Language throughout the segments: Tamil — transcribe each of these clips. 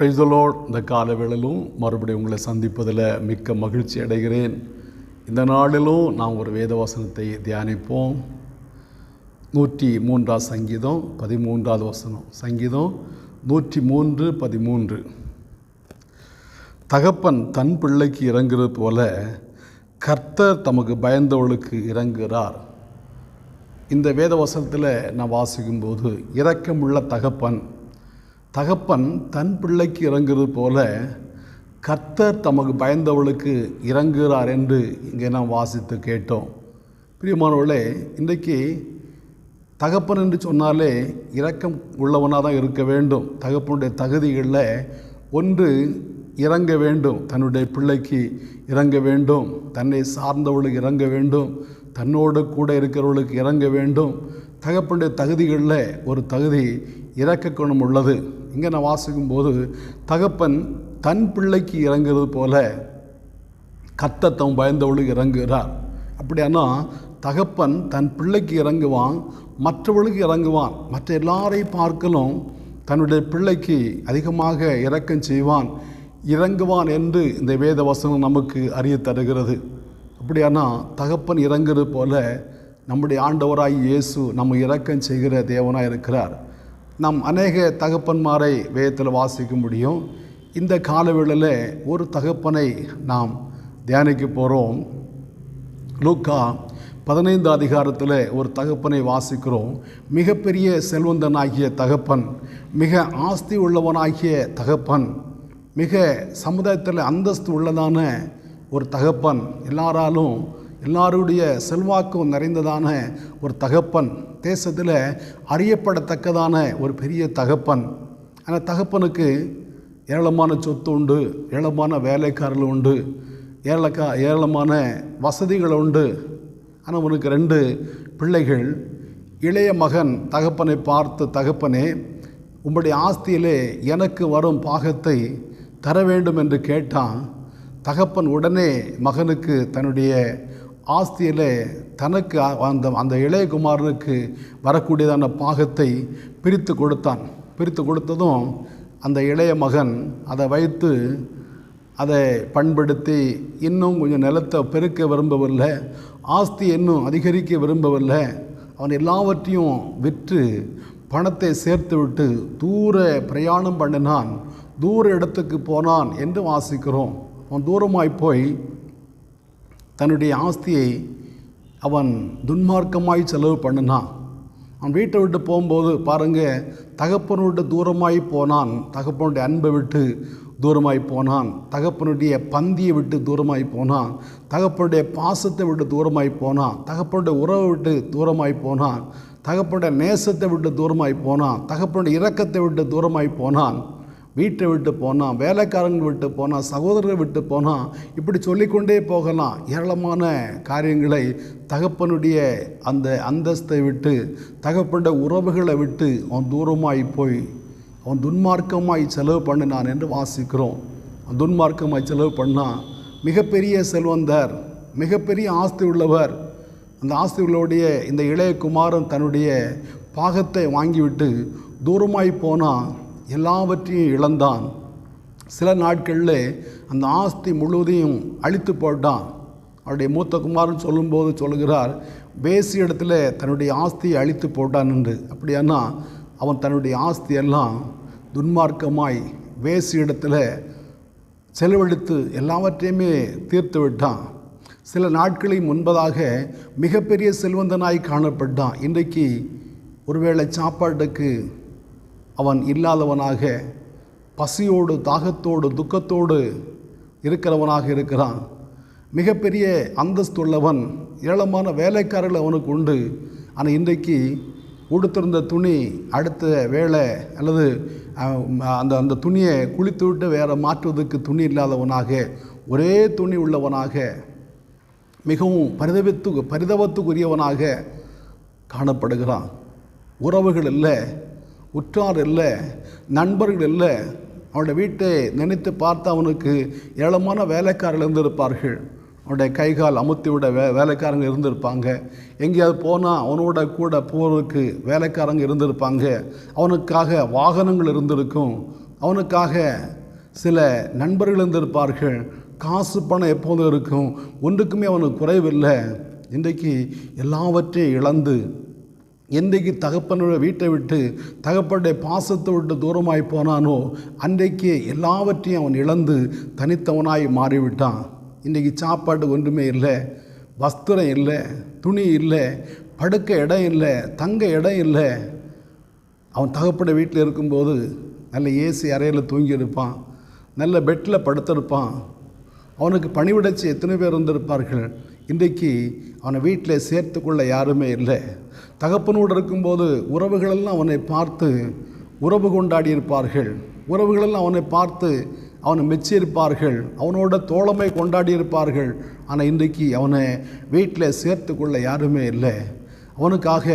பிரைசலோட் இந்த காலவேளிலும் மறுபடியும் உங்களை சந்திப்பதில் மிக்க மகிழ்ச்சி அடைகிறேன். இந்த நாளிலும் நாம் ஒரு வேத வசனத்தை தியானிப்போம். நூற்றி மூன்றாவது சங்கீதம் பதிமூன்றாவது வசனம். சங்கீதம் நூற்றி மூன்று பதிமூன்று. தகப்பன் தன் பிள்ளைக்கு இறங்குறது போல கர்த்தர் தமக்கு பயந்தவளுக்கு இறங்குகிறார். இந்த வேத வசனத்தில் நான் வாசிக்கும்போது இரக்கமுள்ள தகப்பன் தகப்பன் தன் பிள்ளைக்கு இறங்குறது போல கர்த்தர் தமக்கு பயந்தவளுக்கு இறங்குகிறார் என்று இங்கே நாம் வாசித்து கேட்டோம். பிரியமானவர்களே இன்றைக்கு தகப்பன் என்று சொன்னாலே இரக்கம் உள்ளவனாக தான் இருக்க வேண்டும். தகப்பனுடைய தகுதிகளில் ஒன்று இறங்க வேண்டும். தன்னுடைய பிள்ளைக்கு இறங்க வேண்டும். தன்னை சார்ந்தவளுக்கு இறங்க வேண்டும். தன்னோடு கூட இருக்கிறவளுக்கு இறங்க வேண்டும். தகப்பனுடைய தகுதிகளில் ஒரு தகுதி இறக்க குணம் உள்ளது இங்கே நான் வாசிக்கும்போது தகப்பன் தன் பிள்ளைக்கு இறங்குறது போல கத்தத்தம் பயந்தவளுக்கு இறங்குகிறார். அப்படியானா தகப்பன் தன் பிள்ளைக்கு இறங்குவான் மற்றவளுக்கு இறங்குவான் மற்ற எல்லாரையும் பார்க்கலும் தன்னுடைய பிள்ளைக்கு அதிகமாக இறக்கம் செய்வான் இறங்குவான் என்று இந்த வேத வசனம் நமக்கு அறிய தருகிறது அப்படியானா தகப்பன் இறங்குறது போல நம்முடைய ஆண்டவராய் இயேசு நம்ம இரக்கம் செய்கிற தேவனாக இருக்கிறார். நாம் அநேக தகப்பன்மாரை வேதத்தில் வாசிக்க முடியும். இந்த காலவேளையில் ஒரு தகப்பனை நாம் தியானிக்க போகிறோம் லூக்கா பதினைந்து அதிகாரத்தில் ஒரு தகப்பனை வாசிக்கிறோம். மிகப்பெரிய செல்வந்தனாகிய தகப்பன் மிக ஆஸ்தி உள்ளவனாகிய தகப்பன் மிக சமுதாயத்தில் அந்தஸ்து உள்ளதான ஒரு தகப்பன். எல்லாராலும் எல்லாருடைய செல்வாக்கும் நிறைந்ததான ஒரு தகப்பன். தேசத்தில் அறியப்படத்தக்கதான ஒரு பெரிய தகப்பன். அந்த தகப்பனுக்கு ஏராளமான சொத்து உண்டு ஏராளமான வேலைக்காரர்கள் உண்டு ஏழக்கா ஏராளமான வசதிகள் உண்டு. ஆனால் உனக்கு ரெண்டு பிள்ளைகள். இளைய மகன் தகப்பனை பார்த்து தகப்பனே உம்முடைய ஆஸ்தியிலே எனக்கு வரும் பாகத்தை தர வேண்டும் என்று கேட்டான். தகப்பன் உடனே மகனுக்கு தன்னுடைய ஆஸ்தியிலே தனக்கு அந்த அந்த இளையகுமாரனுக்கு வரக்கூடியதான பாகத்தை பிரித்து கொடுத்தான். பிரித்து கொடுத்ததும் அந்த இளைய மகன் அதை வைத்து அதை பண்படுத்தி இன்னும் கொஞ்சம் நிலத்தை பெருக்க விரும்பவில்லை ஆஸ்தி இன்னும் அதிகரிக்க விரும்பவில்லை. அவன் எல்லாவற்றையும் விற்று பணத்தை சேர்த்து விட்டு தூர பிரயாணம் பண்ணினான். தூர இடத்துக்கு போனான் என்று வாசிக்கிறோம். அவன் தூரமாய் போய் தன்னுடைய ஆஸ்தியை அவன் துன்மார்க்கமாய் செலவு பண்ணினான் அவன் வீட்டை விட்டு போகும்போது பாருங்கள் தகப்பனை விட்டு தூரமாய் போனான் தகப்பனுடைய அன்பை விட்டு தூரமாய் போனான் தகப்பனுடைய பந்தியை விட்டு தூரமாய் போனான் தகப்பனுடைய பாசத்தை விட்டு தூரமாய் போனான் தகப்பனுடைய உறவை விட்டு தூரமாய் போனான் தகப்பனுடைய நேசத்தை விட்டு தூரமாய் போனான் தகப்பனுடைய இரக்கத்தை விட்டு தூரமாய் போனான். வீட்டை விட்டு போனால் வேலைக்காரங்க விட்டு போனால் சகோதரரை விட்டு போனால் இப்படி சொல்லிக்கொண்டே போகலாம். ஏராளமான காரியங்களை தகப்பனுடைய அந்த அந்தஸ்தை விட்டு தகப்பனுடைய உறவுகளை விட்டு அவன் தூரமாய் போய் அவன் துன்மார்க்கமாய் செலவு பண்ணினான் என்று வாசிக்கிறோம். அவன் துன்மார்க்கமாய் செலவு பண்ணான் மிகப்பெரிய செல்வந்தர் மிகப்பெரிய ஆஸ்தி உள்ளவர். அந்த ஆஸ்தி உள்ளவருடைய இந்த இளைய குமாரன் தன்னுடைய பாகத்தை வாங்கிவிட்டு தூரமாய் போனான் எல்லாவற்றையும் இழந்தான். சில நாட்களில் அந்த ஆஸ்தி முழுவதையும் அழித்து போட்டான். அவருடைய மூத்த குமாரன் சொல்லும்போது சொல்கிறார் வேசி இடத்துல தன்னுடைய ஆஸ்தியை அழித்து போட்டான் என்று. அப்படியானா அவன் தன்னுடைய ஆஸ்தியெல்லாம் துன்மார்க்கமாய் வேசி இடத்துல செலவழித்து எல்லாவற்றையுமே தீர்த்து விட்டான். சில நாட்களை முன்பதாக மிகப்பெரிய செல்வந்தனாய் காணப்பட்டான். இன்றைக்கு ஒருவேளை சாப்பாட்டுக்கு அவன் இல்லாதவனாக பசியோடு தாகத்தோடு துக்கத்தோடு இருக்கிறவனாக இருக்கிறான். மிகப்பெரிய அந்தஸ்துள்ளவன் ஏளமான வேலைக்காரர்கள் அவனுக்கு உண்டு. ஆனால் இன்றைக்கு உடுத்திருந்த துணி அடுத்த வேலை அல்லது அந்த அந்த துணியை குளித்து விட்டு வேறு மாற்றுவதற்கு துணி இல்லாதவனாக ஒரே துணி உள்ளவனாக மிகவும் பரிதவித்து பரிதவத்துக்குரியவனாக காணப்படுகிறான். உறவுகள் இல்லை. உற்றார் இல்லை நண்பர்கள் இல்லை அவனுடைய வீட்டை நினைத்து பார்த்து அவனுக்கு ஏளமான வேலைக்காரர்கள் இருந்திருப்பார்கள். அவனுடைய கைகால் அமுத்தி விட வே வேலைக்காரங்க இருந்திருப்பாங்க. எங்கேயாவது போனால் அவனோட கூட போகிறதுக்கு வேலைக்காரங்க இருந்திருப்பாங்க. அவனுக்காக வாகனங்கள் இருந்திருக்கும். அவனுக்காக சில நண்பர்கள் இருந்திருப்பார்கள். காசு பணம் எப்போதும் இருக்கும். ஒன்றுக்குமே அவனுக்கு குறைவில்லை. இன்றைக்கு எல்லாவற்றையும் இழந்து என்றைக்கு தகப்பனோட வீட்டை விட்டு தகப்பனுடைய பாசத்தை விட்டு தூரமாய் போனானோ அன்றைக்கு எல்லாவற்றையும் அவன் இழந்து தனித்தவனாய் மாறிவிட்டான். இன்றைக்கி சாப்பாடு ஒன்றுமே இல்லை வஸ்திரம் இல்லை துணி இல்லை படுக்க இடம் இல்லை தங்க இடம் இல்லை. அவன் தகப்பட வீட்டில் இருக்கும்போது நல்ல ஏசி அறையில் தூங்கியிருப்பான் நல்ல பெட்டில் படுத்திருப்பான். அவனுக்கு பணிவிடைச்சி எத்தனை பேர் இருந்திருப்பார்கள் இன்றைக்கு அவனை வீட்டில் சேர்த்துக்கொள்ள யாருமே இல்லை. தகப்பனோடு இருக்கும்போது உறவுகளெல்லாம் அவனை பார்த்து உறவு கொண்டாடி இருப்பார்கள் உறவுகளெல்லாம் அவனை பார்த்து அவனை மெச்சியிருப்பார்கள். அவனோட தோழமை கொண்டாடி இருப்பார்கள் ஆனால் இன்றைக்கு அவனை வீட்டில் சேர்த்துக்கொள்ள யாருமே இல்லை. அவனுக்காக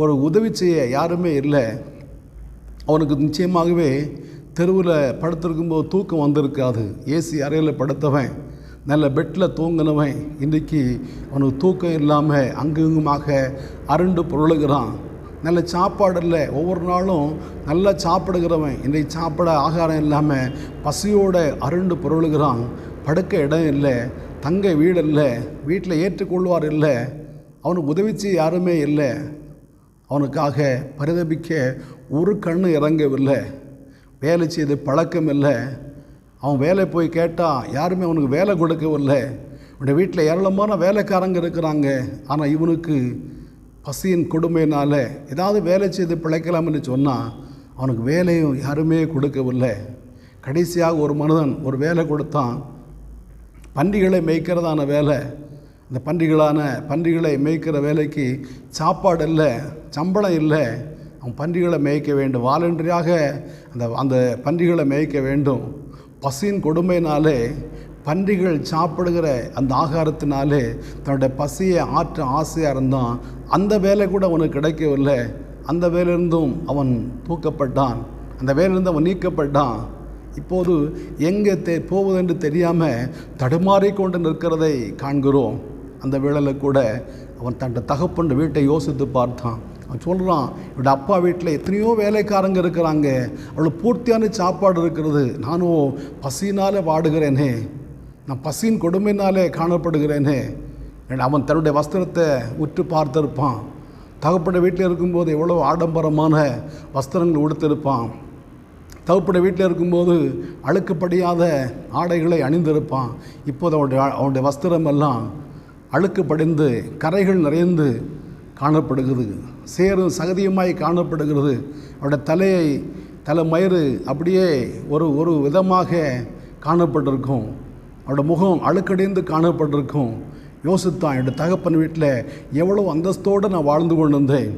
ஒரு உதவி செய்ய யாருமே இல்லை. அவனுக்கு நிச்சயமாகவே தெருவில் படுத்திருக்கும்போது தூக்கம் வந்திருக்காது. ஏசி அறையில் படுத்தவன். நல்ல பெட்டில் தூங்கினவன் இன்றைக்கி அவனுக்கு தூக்கம் இல்லாமல் அங்குங்குமாக அருண்டு பொருளுகிறான். நல்ல சாப்பாடு இல்லை ஒவ்வொரு நாளும் நல்லா சாப்பிடுகிறவன் இன்றைக்கு சாப்பிட ஆகாரம் இல்லாமல் பசியோடு அருண்டு பொருளுகிறான். படுக்க இடம் இல்லை தங்க வீடு இல்லை வீட்டில் ஏற்றுக்கொள்வார் இல்லை அவனுக்கு உதவி செய்ய யாருமே இல்லை. அவனுக்காக பரிதபிக்க ஒரு கண்ணு இறங்கவில்லை. வேலை செய்து பழக்கம் இல்லை. அவன் வேலை போய் கேட்டால் யாருமே அவனுக்கு வேலை கொடுக்கவில்லை இவனுடைய வீட்டில் ஏராளமான வேலைக்காரங்க இருக்கிறாங்க. ஆனால் இவனுக்கு பசியின் கொடுமையினால் ஏதாவது வேலை செய்து பிழைக்கலாம்னு சொன்னால் அவனுக்கு வேலையும் யாருமே கொடுக்கவில்லை கடைசியாக ஒரு மனிதன் ஒரு வேலை கொடுத்தான். பன்றிகளை மேய்க்கிறதான வேலை. இந்த பன்றிகளான பன்றிகளை மேய்க்கிற வேலைக்கு சாப்பாடு இல்லை சம்பளம் இல்லை. அவன் பன்றிகளை மேய்க்க வேண்டும். வாலண்டரியாக அந்த அந்த பன்றிகளை மேய்க்க வேண்டும். பசியின் கொடுமையினாலே பன்றிகள் சாப்பிடுகிற அந்த ஆகாரத்தினாலே தன்னுடைய பசியை ஆற்ற ஆசையாக இருந்தான். அந்த வேலை கூட அவனுக்கு கிடைக்கவில்லை. அந்த வேலையிருந்தும் அவன் தூக்கப்பட்டான். அந்த வேலையிலிருந்து அவன் நீக்கப்பட்டான். இப்போது எங்கே தெ போவதென்று தெரியாமல் தடுமாறிக்கொண்டு நிற்கிறதை காண்கிறோம். அந்த வேளையில் கூட அவன் தன் தகப்பன் வீட்டை யோசித்து பார்த்தான். அவன் சொல்கிறான் என்னோடய அப்பா வீட்டில் எத்தனையோ வேலைக்காரங்க இருக்கிறாங்க. அவ்வளோ பூர்த்தியான சாப்பாடு இருக்கிறது. நானும் பசியினால் வாடுகிறேனே. நான் பசியின் கொடுமையினாலே காணப்படுகிறேனே. அவன் தன்னுடைய வஸ்திரத்தை உற்று பார்த்திருப்பான். தகப்பட வீட்டில் இருக்கும்போது எவ்வளோ ஆடம்பரமான வஸ்திரங்கள் உடுத்திருப்பான். தகப்பட வீட்டில் இருக்கும்போது அழுக்குப்படியாத ஆடைகளை அணிந்திருப்பான். இப்போது அவனுடைய அவனுடைய வஸ்திரம் எல்லாம் அழுக்கு படிந்து கரைகள் நிறைந்து காணப்படுகிறது. சேரும் சகதியுமாய் காணப்படுகிறது. அவருடைய தலையை தலைமயிறு அப்படியே ஒரு ஒரு விதமாக காணப்பட்டிருக்கும். அவரோட முகம் அழுக்கடைந்து காணப்பட்டிருக்கும். யோசித்தான் என்னோட தகப்பன் வீட்டில் எவ்வளோ அந்தஸ்தோடு நான் வாழ்ந்து கொண்டு வந்தேன்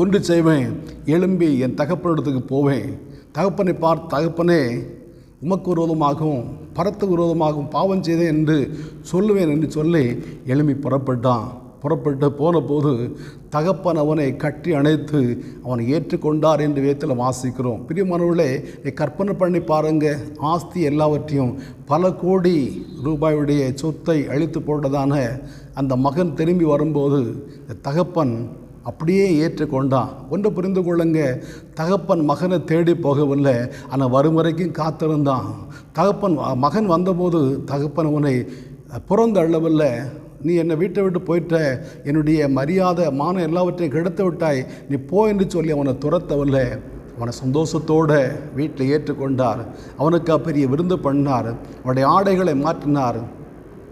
ஒன்று செய்வேன் எழும்பி என் தகப்பனிடத்துக்கு போவேன். தகப்பனை பார்த்து தகப்பனே உமக்கு விரோதமாகவும் பரத்து விரோதமாகவும் பாவம் செய்தேன் என்று சொல்லுவேன் என்று சொல்லி எழும்பி புறப்பட்டான். புறப்பட்டு போன போது தகப்பன் அவனை கட்டி அணைத்து அவனை ஏற்றுக்கொண்டார் என்று வேத்தில் வாசிக்கிறோம். பிரியமானவர்களே நீ கற்பனை பண்ணி பாருங்க. ஆஸ்தி எல்லாவற்றையும் பல கோடி ரூபாயுடைய சொத்தை அழித்து போட்டதான அந்த மகன் திரும்பி வரும்போது தகப்பன் அப்படியே ஏற்றுக்கொண்டான். ஒன்று புரிந்து கொள்ளுங்க தகப்பன் மகனை தேடி போகவில்லை. ஆனால் வரும் வரைக்கும் காத்திருந்தான். தகப்பன் மகன் வந்தபோது தகப்பன் உன்னை புறந்தள்ளவில்லை. நீ என்னை வீட்டை விட்டு போயிட்ட என்னுடைய மரியாதை மானம் எல்லாவற்றையும் கெடுத்து விட்டாய். நீ போ என்று சொல்லி அவனை துரத்தவில்லை. அவனை சந்தோஷத்தோடு வீட்டில் ஏற்றுக்கொண்டார். அவனுக்கு பெரிய விருந்து பண்ணார் அவனுடைய ஆடைகளை மாற்றினார்.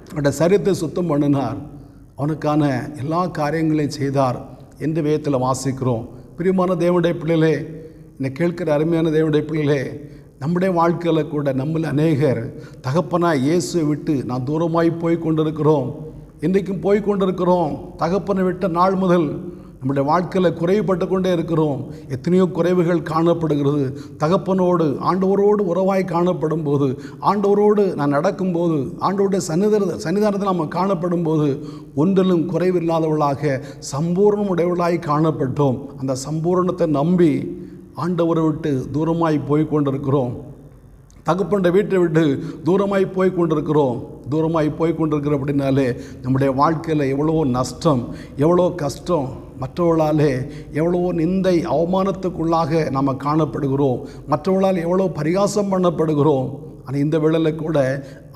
அவனுடைய சரித்தை சுத்தம் பண்ணினார். அவனுக்கான எல்லா காரியங்களையும் செய்தார். என்று வேதத்தில் வாசிக்கிறோம். பிரியமான தேவனுடைய பிள்ளைகளே என்னை கேட்கிற அருமையான தேவனுடைய பிள்ளைகளே நம்முடைய வாழ்க்கையில் கூட நம்மள அநேகர் தகப்பனாக இயேசுவை விட்டு நான் தூரமாய் போய் கொண்டிருக்கிறோம். இன்றைக்கும் போய் கொண்டிருக்கிறோம் தகப்பனை விட்ட நாள் முதல் நம்முடைய வாழ்க்கையில் குறைவுபட்டு கொண்டே இருக்கிறோம். எத்தனையோ குறைவுகள் காணப்படுகிறது. தகப்பனோடு ஆண்டவரோடு உறவாய் காணப்படும் போது ஆண்டவரோடு நான் நடக்கும்போது ஆண்டவருடைய சன்னிதான சன்னிதானத்தில் நாம் காணப்படும் போது ஒன்றிலும் குறைவில்லாதவர்களாக சம்பூர்ணம் உடையவளாய் காணப்பட்டோம். அந்த சம்பூர்ணத்தை நம்பி ஆண்டவரை விட்டு தூரமாய் போய் கொண்டிருக்கிறோம் தகப்பண்ட வீட்டை விட்டு தூரமாய் போய் கொண்டிருக்கிறோம் தூரமாய் போய் கொண்டிருக்கிறோம் அப்படின்னாலே நம்முடைய வாழ்க்கையில் எவ்வளவோ நஷ்டம் எவ்வளோ கஷ்டம் மற்றவர்களாலே எவ்வளவோ நிந்தை அவமானத்துக்குள்ளாக நாம் காணப்படுகிறோம். மற்றவர்களால் எவ்வளோ பரிகாசம் பண்ணப்படுகிறோம். ஆனால் இந்த வேளையில் கூட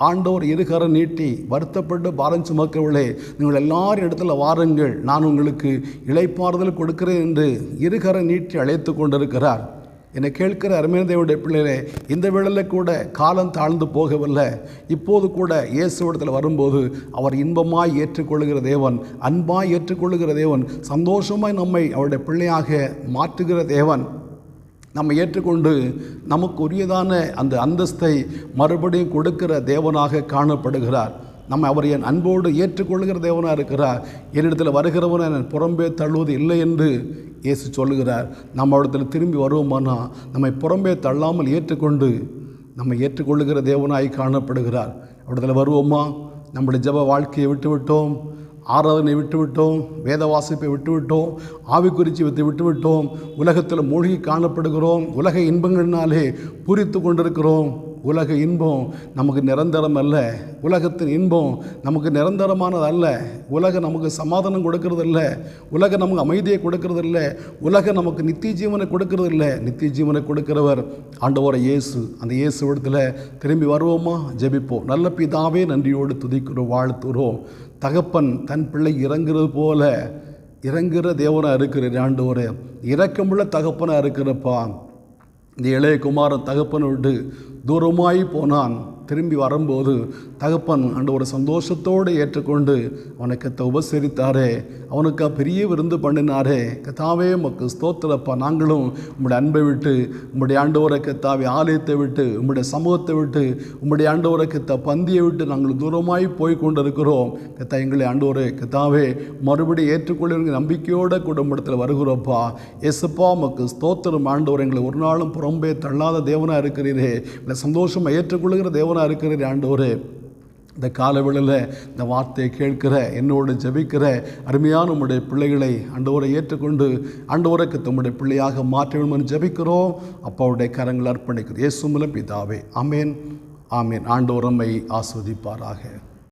ஆண்டவர் இருகர நீட்டி வருத்தப்பட்டு பாரம் சுமக்கவில்லை. நீங்கள் எல்லாரும் இடத்துல வாருங்கள். நான் உங்களுக்கு இழைப்பாறுதல் கொடுக்கிறேன் என்று இருகரம் நீட்டி அழைத்து கொண்டிருக்கிறார். என்னை கேட்கிற அருமையான தேவனுடைய பிள்ளைகளே இந்த வேளையில் கூட காலம் தாழ்ந்து போகவில்லை. இப்போது கூட இயேசுவிடத்தில் வரும்போது அவர் இன்பமாய் ஏற்றுக்கொள்ளுகிற தேவன் அன்பாய் ஏற்றுக்கொள்ளுகிற தேவன் சந்தோஷமாய் நம்மை அவருடைய பிள்ளையாக மாற்றுகிற தேவன். நம்ம ஏற்றுக்கொண்டு நமக்கு உரியதான அந்த அந்தஸ்தை மறுபடியும் கொடுக்கிற தேவனாக காணப்படுகிறார். நம்ம அவர் என் அன்போடு ஏற்றுக்கொள்ளுகிற தேவனாக இருக்கிறார். என்னிடத்தில் வருகிறவனை என் புறம்பே தள்ளுவது இல்லை என்று இயேசு சொல்லுகிறார். நம்ம இடத்துல திரும்பி வருவோமானா நம்மை புறம்பே தள்ளாமல் ஏற்றுக்கொண்டு நம்ம ஏற்றுக்கொள்ளுகிற தேவனாய் காணப்படுகிறார். இடத்துல வருவோமா? நம்முடைய ஜப வாழ்க்கையை விட்டுவிட்டோம் ஆராதனை விட்டுவிட்டோம் வேத வாசிப்பை விட்டுவிட்டோம் ஆவிக்குறிச்சி வித்து விட்டுவிட்டோம் உலகத்தில் மூழ்கி காணப்படுகிறோம் உலக இன்பங்களினாலே பூரித்து கொண்டிருக்கிறோம். உலக இன்பம் நமக்கு நிரந்தரம் அல்ல. உலகத்தின் இன்பம் நமக்கு நிரந்தரமானது அல்ல. உலகம் நமக்கு சமாதானம் கொடுக்கறது இல்லை உலகம் நமக்கு அமைதியை கொடுக்கறது இல்லை உலக நமக்கு நித்திய ஜீவனை கொடுக்கறது இல்லை நித்திய ஜீவனை கொடுக்கிறவர் ஆண்டவர இயேசு. அந்த இயேசு இடத்துல திரும்பி வருவோமா? ஜெபிப்போம். நல்ல பிதாவே நன்றியோடு துதிக்கிறோம் வாழ்த்துறோம் தகப்பன் தன் பிள்ளை இறங்குறது போல இறங்குற தேவனாக இருக்கிற ஆண்டவரே. இரக்கமுள்ள தகப்பனாக இருக்கிறப்பா. இந்த இளைய குமாரன் தகப்பனோடு தூரமாய் போனான். திரும்பி வரும்போது தகப்பன் அண்டு ஒரு சந்தோஷத்தோடு ஏற்றுக்கொண்டு அவனுக்கு கத்த உபசரித்தாரே. அவனுக்கு பெரிய விருந்து பண்ணினாரே. கத்தாவே உமக்கு ஸ்தோத்திரப்பா. நாங்களும் உம்முடைய அன்பை விட்டு உம்முடைய ஆண்டவரை கத்தாவே ஆலயத்தை விட்டு உம்முடைய சமூகத்தை விட்டு உம்முடைய ஆண்டவரை கத்த பந்தியை விட்டு நாங்கள் தூரமாய் போய் கொண்டிருக்கிறோம் கத்தா எங்களை ஆண்டவரே கத்தாவே மறுபடியும் ஏற்றுக்கொள்ள நம்பிக்கையோடு குடும்பத்தில் வருகிறோப்பா. எசுப்பா உமக்கு ஸ்தோத்திரம். ஆண்டவர் எங்களை ஒரு நாளும் புறம்பே தள்ளாத தேவனாக இருக்கிறீரே. எங்களை சந்தோஷமாக ஏற்றுக்கொள்ளுகிற தேவனாக இருக்கிறீரே ஆண்டவரே. இந்த காலவெளியில் இந்த வார்த்தையை கேட்கிற என்னோடு ஜெபிக்கிற அருமையான உம்முடைய பிள்ளைகளை அண்டவரை ஏற்றுக்கொண்டு ஆண்டவருக்கு தம்முடைய பிள்ளையாக மாற்ற வேண்டும் என்று ஜெபிக்கிறோம். அப்பாவுடைய கரங்கள் அர்ப்பணிக்கிறோம். இயேசு மூலம் பிதாவே. ஆமேன். ஆமேன். ஆண்டோரம்மை ஆஸ்வதிப்பாராக